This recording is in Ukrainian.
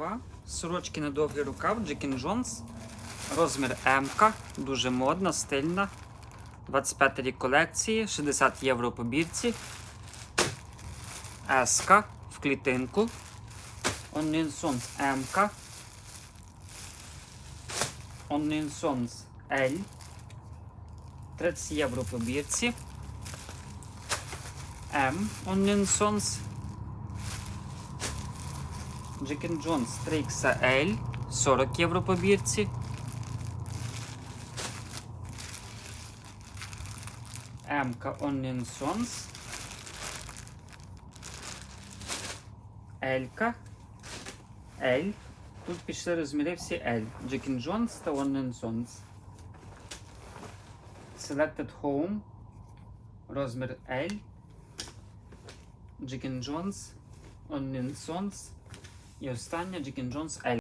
2. Сорочки на довгий рукав, Джекін Джонс. Розмір М, дуже модна, стильна. 25 рік колекції, 60 євро по бірці. С в клітинку. Оннінсонс М. Оннінсонс L. 30 євро по бірці. М. Оннінсонс. Джекін Джонс 3XL. 40 євро по бірці. М-ка Оннінсонс. L-ка. L. Тут пішли розміри всі L. Джекін Джонс та Оннінсонс. Selected Home. Розмір L. Джекін Джонс. Оннінсонс. І остання Джекін Джонс L.